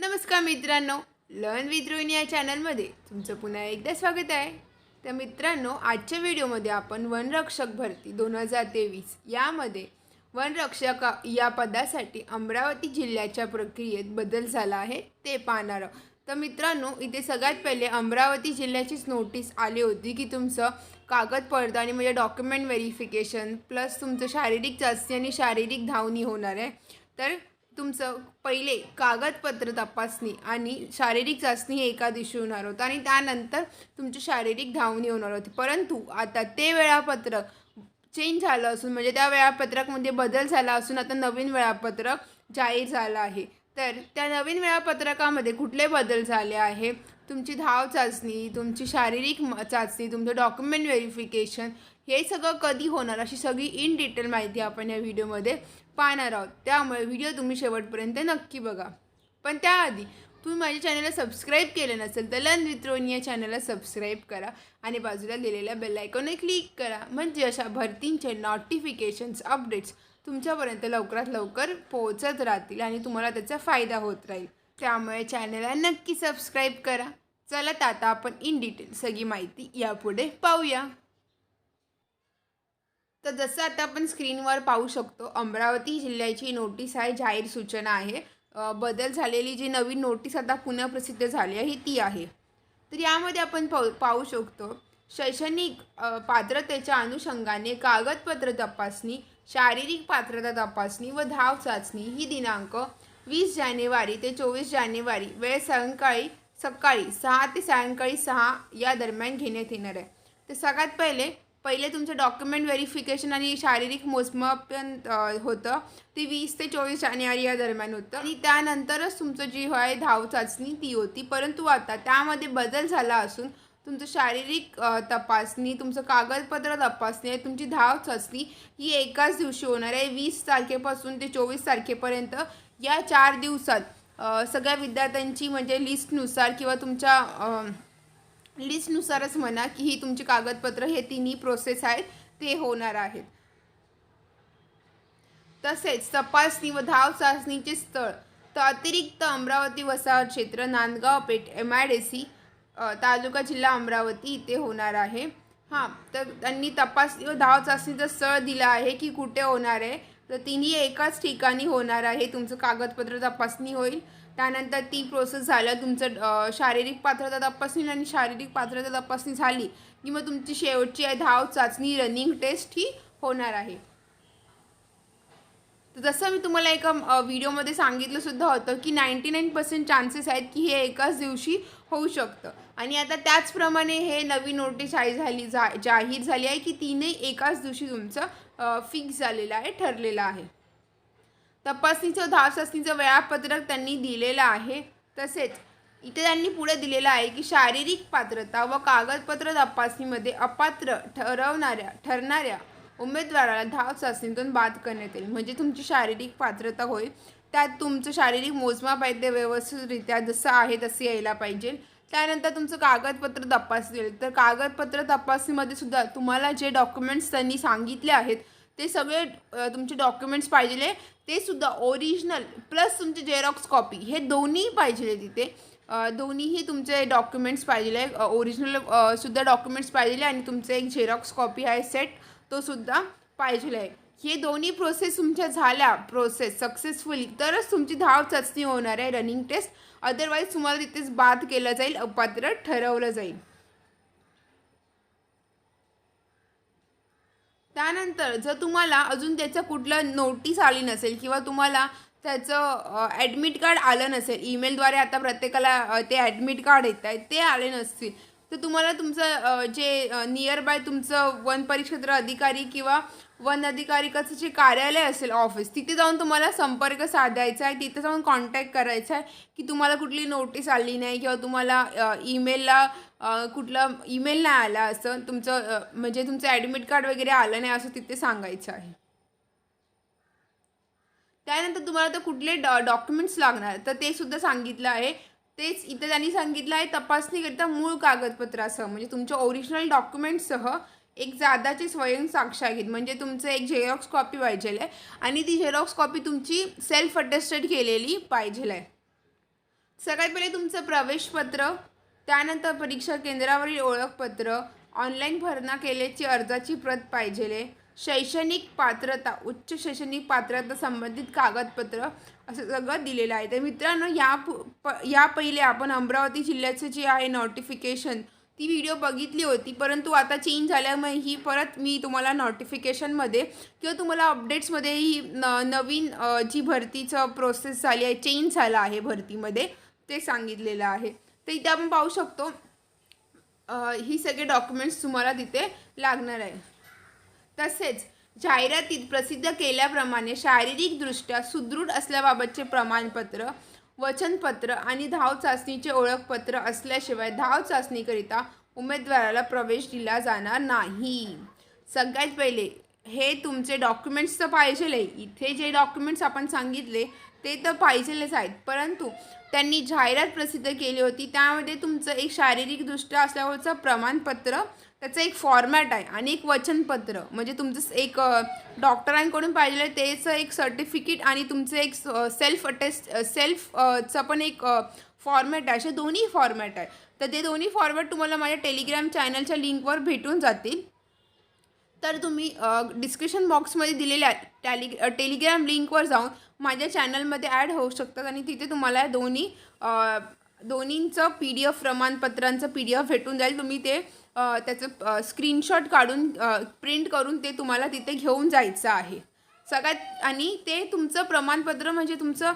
नमस्कार मित्रांनो learn with Rohini या चॅनलमध्ये तुमचं पुन्हा एकदा स्वागत आहे. तर मित्रांनो आजच्या व्हिडिओमध्ये आपण वनरक्षक भरती दोन हजार तेवीस यामध्ये वनरक्षक या पदासाठी अमरावती जिल्ह्याच्या प्रक्रियेत बदल झाला आहे ते पाहणार तर मित्रांनो इथे सगळ्यात पहिले अमरावती जिल्ह्याचीच नोटीस आली होती की तुमचं कागद पडताळणी म्हणजे डॉक्युमेंट व्हेरिफिकेशन प्लस तुमचं शारीरिक चाचणी आणि शारीरिक धावणी होणार आहे. तर तुमचं पहिले कागदपत्र तपासणी आणि शारीरिक चाचणी हे एका दिवशी होणार होतं आणि त्यानंतर तुमची शारीरिक धावणी होणार होती. परंतु आता ते वेळापत्रक चेंज झालं असून म्हणजे त्या वेळापत्रकमध्ये बदल झाला असून आता नवीन वेळापत्रक जाहीर झालं आहे. तर त्या नवीन वेळापत्रकामध्ये कुठले बदल झाले आहे? तुमची धाव चाचणी तुमची शारीरिक म- चाचणी तुमचं डॉक्युमेंट व्हेरिफिकेशन हे सगळं कधी होणार अशी सगळी इन डिटेल माहिती आपण या व्हिडिओमध्ये पाहणार आहोत. त्यामुळे व्हिडिओ तुम्ही शेवटपर्यंत नक्की बघा. पण त्याआधी तुम्ही माझ्या चॅनलला सबस्क्राईब केलं नसेल तर लन वित्रोनी या चॅनलला सबस्क्राईब करा आणि बाजूला दिलेल्या बेल आयकॉनवर क्लिक करा. म्हणजे अशा भरतींचे नोटिफिकेशन्स अपडेट्स तुमच्यापर्यंत लवकरात लवकर पोहोचत राहतील आणि तुम्हाला त्याचा फायदा होत राहील. त्यामुळे चॅनलला नक्की सबस्क्राईब करा. चला आता आपण इन डिटेल सगळी माहिती यापुढे पाहूया. तर जसं आता आपण स्क्रीनवर पाहू शकतो अमरावती जिल्ह्याची नोटीस आहे जाहीर सूचना आहे. बदल झालेली जी नवीन नोटीस आता पुन्हा प्रसिद्ध झाली आहे ती आहे. तर यामध्ये आपण पाहू पाहू शकतो शैक्षणिक पात्रतेच्या अनुषंगाने कागदपत्र तपासणी शारीरिक पात्रता तपासणी व धाव चाचणी ही दिनांक वीस जानेवारी ते चोवीस जानेवारी वेळ सायंकाळी सकाळी सहा ते सायंकाळी सहा या दरम्यान घेण्यात येणार आहे. तर सगळ्यात पहिले पहिले तुमचं डॉक्युमेंट व्हेरिफिकेशन आणि शारीरिक मोजमापन होतं. ते वीस ते चोवीस जानेवारी या दरम्यान होतं. आणि त्यानंतरच तुमचं जी आहे धाव चाचणी ती होती. परंतु आता त्यामध्ये बदल झाला असून तुमचं शारीरिक तपासणी तुमचं कागदपत्र तपासणी तुमची धाव चाचणी ही एकाच दिवशी होणार आहे. वीस तारखेपासून ते चोवीस तारखेपर्यंत या चार दिवसात सगळ्या विद्यार्थ्यांची म्हणजे लिस्टनुसार किंवा तुमच्या लिस्टनुसारच म्हणा की ही तुमची कागदपत्र हे तिन्ही प्रोसेस आहेत ते होणार आहेत. तसेच तपासणी व धाव चाचणीचे स्थळ तर अतिरिक्त अमरावती वसाहत क्षेत्र Nandgaon Peth M I D C तालुका जिल्हा अमरावती इथे होणार आहे. हां तर त्यांनी तपासणी व धाव चाचणीचं स्थळ दिलं आहे की कुठे होणार आहे तर तिन्ही एकाच ठिकाणी होणार आहे. तुमचं कागदपत्र तपासणी होईल. त्यानंतर ती प्रोसेस झालं. तुमचं शारीरिक पात्रता तपासणी आणि शारीरिक पात्रता तपासणी झाली की मग तुमची शेवटची आहे धाव चाचणी रनिंग टेस्ट ही होणार आहे. तर जसं मी तुम्हाला एका व्हिडिओमध्ये सांगितलंसुद्धा होतं की नाईंटी नाईन पर्सेंट चान्सेस आहेत की हे एकाच दिवशी होऊ शकतं. आणि आता त्याचप्रमाणे हे नवीन नोटीस जाहीर झाली जा जाहीर झाली आहे की तीनही एकाच दिवशी तुमचं फिक्स झालेलं आहे ठरलेलं आहे. तपासणीचं धाव वेळापत्रक त्यांनी दिलेलं आहे. तसेच इथे त्यांनी पुढे दिलेलं आहे की शारीरिक पात्रता व कागदपत्र तपासणीमध्ये अपात्र ठरवणाऱ्या ठरणाऱ्या उमेदवाराला धाव चाचणीतून बाद करण्यात येईल. म्हणजे तुमची शारीरिक पात्रता होईल त्यात तुमचं शारीरिक मोजमाप आहे ते व्यवस्थितरित्या जसं आहे तसं यायला पाहिजे. त्यानंतर तुमचं कागदपत्र तपासले तर कागदपत्र तपासणीमध्ये सुद्धा तुम्हाला जे डॉक्युमेंट्स त्यांनी सांगितले आहेत ते सगळे तुमचे डॉक्युमेंट्स पाहिजे ते सुद्धा ओरिजिनल प्लस तुमचे जेरॉक्स कॉपी हे दोन्ही पाहिजे तिथे. दोन्हीही तुमचे डॉक्युमेंट्स पाहिजे ओरिजिनल सुद्धा डॉक्युमेंट्स पाहिजे आणि तुमचं एक झेरॉक्स कॉपी आहे सेट तो सुद्धा पाहिजे आहे. हे दोन्ही प्रोसेस तुमच्या झाल्या प्रोसेस सक्सेसफुली तरच तुमची धाव चाचणी होणार आहे रनिंग टेस्ट अदरवाईज तुम्हाला तिथेच बाद केलं जाईल अपात्र ठरवलं जाईल. त्यानंतर जर तुम्हाला अजून त्याचं कुठलं नोटीस आली नसेल किंवा तुम्हाला त्याचं ॲडमिट कार्ड आलं नसेल ईमेलद्वारे आता प्रत्येकाला ते ॲडमिट कार्ड येत आहे ते आले नसतील तर तुम्हाला तुमचं जे नियर बाय तुमचं वन परिक्षेत्र अधिकारी किंवा वन अधिकारिकाचं जे कार्यालय असेल ऑफिस तिथे जाऊन तुम्हाला संपर्क साधायचा आहे. तिथे जाऊन कॉन्टॅक्ट करायचा आहे की तुम्हाला कुठली नोटीस आली नाही किंवा तुम्हाला ईमेलला कुठला ईमेल नाही आला असं तुमचं म्हणजे तुमचं ॲडमिट कार्ड वगैरे आलं नाही असं तिथे सांगायचं आहे. त्यानंतर तुम्हाला तर कुठले डॉ डॉक्युमेंट्स लागणार. तर ते सुद्धा सांगितलं आहे. तेच इथे त्यांनी सांगितलं आहे तपासणीकरिता मूळ कागदपत्रासह म्हणजे तुमच्या ओरिजिनल डॉक्युमेंटसह एक जादाची स्वयं घेत. म्हणजे तुमचं एक झेरॉक्स कॉपी पाहिजे आहे आणि ती झेरॉक्स कॉपी तुमची सेल्फ अटेस्टेड केलेली पाहिजे आहे सगळ्यात पहिले तुमचं प्रवेशपत्र त्यानंतर परीक्षा केंद्रावरील ओळखपत्र ऑनलाईन भरणा केल्याची अर्जाची प्रत पाहिजेले शैक्षणिक पात्रता उच्च शैक्षणिक पात्रता संबंधित कागदपत्र असं सगळं दिलेलं आहे. तर मित्रांनो या प या पहिले आपण अमरावती जिल्ह्याचं जे आहे नोटिफिकेशन ती व्हिडिओ बघितली होती. परंतु आता चेंज झाल्यामुळे ही परत मी तुम्हाला नोटिफिकेशनमध्ये किंवा तुम्हाला अपडेट्समध्ये ही न नवीन जी भरतीचं प्रोसेस झाली आहे चेंज झाला आहे भरतीमध्ये ते सांगितलेलं आहे. तर इथे आपण पाहू शकतो ही सगळे डॉक्युमेंट्स तुम्हाला तिथे लागणार आहे. तसेच जाहिरातीत प्रसिद्ध केल्याप्रमाणे शारीरिकदृष्ट्या सुदृढ असल्याबाबतचे प्रमाणपत्र वचनपत्र आणि धाव चाचणीचे ओळखपत्र असल्याशिवाय धाव चाचणीकरिता उमेदवाराला प्रवेश दिला जाणार नाही. सगळ्यात पहिले हे तुमचे डॉक्युमेंट्स तर पाहिजेल. आहे इथे जे डॉक्युमेंट्स आपण सांगितले ते तर पाहिजेलेच आहेत. परंतु त्यांनी जाहिरात प्रसिद्ध केली होती त्यामध्ये तुमचं एक शारीरिकदृष्ट्या असल्यावरचं प्रमाणपत्र त्याचं एक फॉर्मॅट आहे आणि एक वचनपत्र. म्हणजे तुमचं एक डॉक्टरांकडून पाहिजे त्याचं एक सर्टिफिकेट आणि तुमचं एक सेल्फ अटेस्ट सेल्फ चं पण एक फॉर्मॅट आहे. असे दोन्ही फॉर्मॅट आहे. तर ते दोन्ही फॉर्मॅट तुम्हाला माझ्या टेलिग्राम चॅनलच्या लिंकवर भेटून जातील. तर तुम्ही डिस्क्रिप्शन बॉक्समध्ये दिलेल्या टॅली टेलिग्राम लिंकवर जाऊन माझ्या चॅनलमध्ये ॲड होऊ शकतात आणि तिथे तुम्हाला दोन्ही दोन्हींचं पी डी एफ प्रमाणपत्रांचं पी डी एफ भेटून जाईल. तुम्ही ते त्याचं स्क्रीनशॉट काढून प्रिंट करून ते तुम्हाला तिथे घेऊन जायचं आहे. सगळ्यात आणि ते तुमचं प्रमाणपत्र म्हणजे तुमचं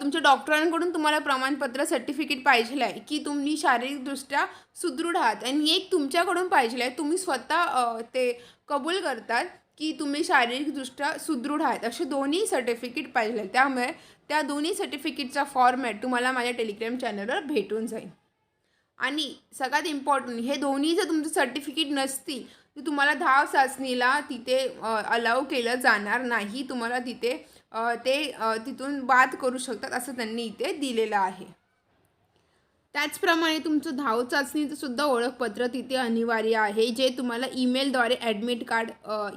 तुमच्या डॉक्टरांकडून तुम्हाला प्रमाणपत्र सर्टिफिकेट पाहिजे आहे की तुम्ही शारीरिकदृष्ट्या सुदृढ आहात. आणि एक तुमच्याकडून पाहिजे आहे. तुम्ही स्वतः ते कबूल करतात की तुम्ही शारीरिकदृष्ट्या सुदृढ आहात. असे दोन्ही सर्टिफिकेट पाहिजे त्यामुळे त्या दोन्ही सर्टिफिकेटचा फॉर्मॅट तुम्हाला माझ्या टेलिग्राम चॅनलवर भेटून जाईल. आणि सगळ्यात इम्पॉर्टंट हे दोन्ही जर तुमचं सर्टिफिकेट नसतील तर तुम्हाला धाव चाचणीला तिथे अलाव केलं जाणार नाही. तुम्हाला तिथे ते तिथून बाद करू शकतात असं त्यांनी इथे दिलेलं आहे. त्याचप्रमाणे तुमचं धाव चाचणीचं सुद्धा ओळखपत्र तिथे अनिवार्य आहे. जे तुम्हाला ईमेलद्वारे ॲडमिट कार्ड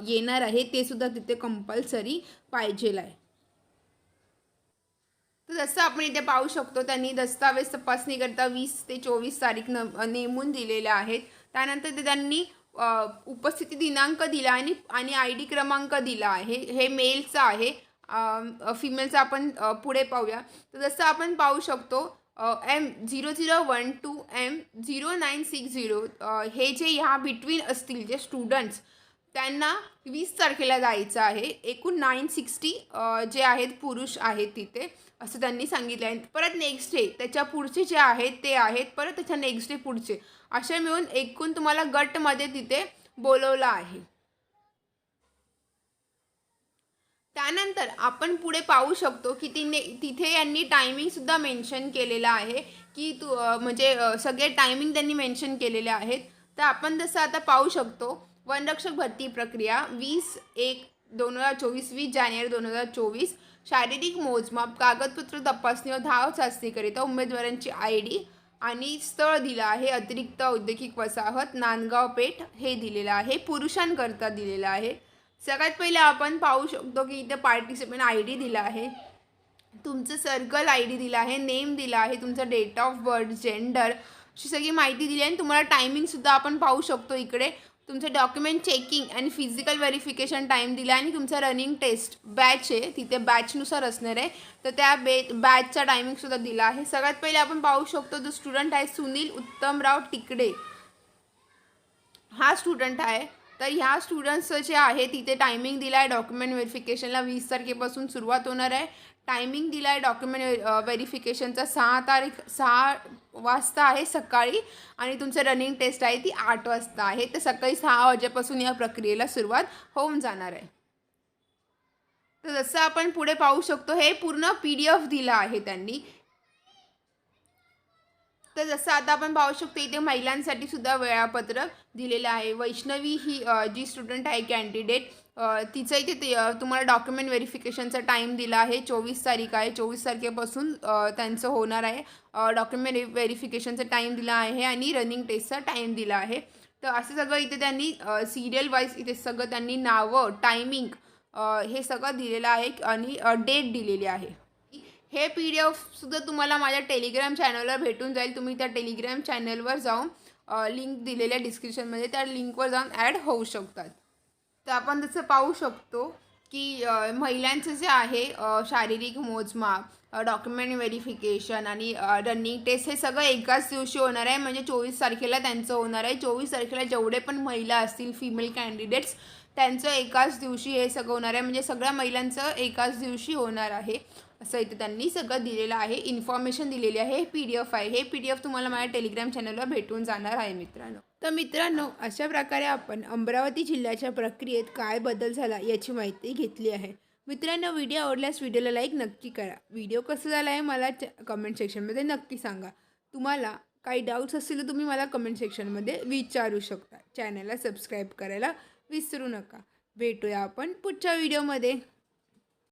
येणार आहे ते सुद्धा तिथे कंपल्सरी पाहिजेल आहे. तर जसं आपण इथे पाहू शकतो त्यांनी दस्तावेज तपासणीकरता वीस ते चोवीस तारीख न नेमून दिलेल्या आहेत. त्यानंतर ते त्यांनी उपस्थिती दिनांक दिला आणि आणि आय डी क्रमांक दिला आहे. हे मेलचं आहे. फिमेलचं आपण पुढे पाहूया. तर जसं आपण पाहू शकतो M zero zero one two M zero nine six zero हे जे ह्या बिटवीन असतील जे स्टुडंट्स त्यांना वीस तारखेला जायचं आहे. एकूण नाईन सिक्स्टी जे आहेत पुरुष आहेत तिथे असं त्यांनी सांगितलं आहे. परत नेक्स्ट डे त्याच्या पुढचे जे आहेत ते आहेत परत त्याच्या नेक्स्ट डे पुढचे. असे मिळून एकूण तुम्हाला गटमध्ये तिथे बोलवलं आहे. त्यानंतर आपण पुढे पाहू शकतो की तिने तिथे यांनी टायमिंगसुद्धा मेन्शन केलेलं आहे की तू म्हणजे सगळे टायमिंग त्यांनी मेन्शन केलेले आहेत. तर आपण जसं आता पाहू शकतो वनरक्षक भरती प्रक्रिया वीस एक दोन हजार चोवीस वीस जानेवारी दोन हजार चोवीस. शारीरिक मोजमाप कागदपत्र तपासणी व धाव चाचणीकरिता उमेदवारांची आय डी आणि स्थळ दिलं आहे. अतिरिक्त औद्योगिक वसाहत नांदगाव पेठ हे दिलेलं आहे. पुरुषांकरता दिलेलं आहे. सगळ्यात पहिले आपण पाहू शकतो की इथे पार्टिसिपेंट आय डी दिला आहे. तुमचं सर्कल आय डी दिला आहे नेम दिला आहे तुमचं डेट ऑफ बर्थ जेंडर अशी सगळी माहिती दिली आहे. आणि तुम्हाला टायमिंगसुद्धा आपण पाहू शकतो इकडे. तुमचं डॉक्युमेंट चेकिंग आणि फिजिकल व्हेरिफिकेशन टाईम दिला आहे आणि तुमचं रनिंग टेस्ट बॅच आहे तिथे बॅचनुसार असणार आहे. तर त्या बे बॅचचा टायमिंगसुद्धा दिला आहे. सगळ्यात पहिले आपण पाहू शकतो जो स्टुडंट आहे सुनील उत्तमराव टिकडे. हा स्टुडंट आहे. तर ह्या स्टुडंट्सचं जे आहे तिथे टायमिंग दिला आहे डॉक्युमेंट व्हेरिफिकेशनला वीस तारखेपासून सुरुवात होणार आहे. टायमिंग दिला आहे डॉक्युमेंट व्हेरिफिकेशनचा सहा तारीख सहा वाजता आहे सकाळी आणि तुमचं रनिंग टेस्ट आहे ती आठ वाजता आहे. तर सकाळी सहा वाजेपासून या प्रक्रियेला सुरुवात होऊन जाणार आहे. तर जसं आपण पुढे पाहू शकतो हे पूर्ण पी डी एफ दिलं आहे त्यांनी. तर जसं आता आपण पाहू शकतो इथे महिलांसाठी सुद्धा वेळापत्रक दिलेलं आहे. वैष्णवी ही जी स्टुडंट आहे कॅन्डिडेट तिचं इथे ते, तुम्हाला डॉक्युमेंट व्हेरिफिकेशनचा टाईम दिला आहे. चोवीस तारीख आहे. चोवीस तारखेपासून त्यांचं होणार आहे. डॉक्युमेंट व्हेरिफिकेशनचा टाईम दिला आहे आणि रनिंग टेस्टचा टाईम दिला आहे. तर असं सगळं इथे त्यांनी सिरियल वाईज इथे सगळं त्यांनी नावं टायमिंग हे सगळं दिलेलं आहे आणि डेट दिलेली आहे. हे पी डी एफसुद्धा तुम्हाला माझ्या टेलिग्राम चॅनलवर भेटून जाईल. तुम्ही त्या टेलिग्राम चॅनलवर जाऊन लिंक दिलेल्या डिस्क्रिप्शनमध्ये त्या लिंकवर जाऊन ॲड होऊ शकतात. तर आपण तसं पाहू शकतो की महिलांचं जे आहे शारीरिक मोजमाप डॉक्युमेंट व्हेरिफिकेशन आणि रनिंग टेस्ट हे सगळं एकाच दिवशी होणार आहे. म्हणजे चोवीस तारखेला त्यांचं होणार आहे. चोवीस तारखेला जेवढे पण महिला असतील फिमेल कॅन्डिडेट्स त्यांचं एकाच दिवशी हे सगळं होणार आहे. म्हणजे सगळ्या महिलांचं एकाच दिवशी होणार आहे. असं इथं त्यांनी सगळं दिलेलं आहे. इन्फॉर्मेशन दिलेली आहे. हे पी डी एफ आहे. हे पी डी एफ तुम्हाला माझ्या टेलिग्राम चॅनलवर भेटून जाणार आहे मित्रांनो. तर मित्रांनो अशा प्रकारे आपण अमरावती जिल्ह्याच्या प्रक्रियेत काय बदल झाला याची माहिती घेतली आहे. मित्रांनो व्हिडिओ आवडल्यास व्हिडिओला लाईक नक्की करा. व्हिडिओ कसा झाला आहे मला कमेंट सेक्शनमध्ये नक्की सांगा. तुम्हाला काही डाऊट्स असतील तर तुम्ही मला कमेंट सेक्शनमध्ये विचारू शकता. चॅनलला सबस्क्राईब करायला विसरू नका. भेटूया आपण पुढच्या व्हिडिओमध्ये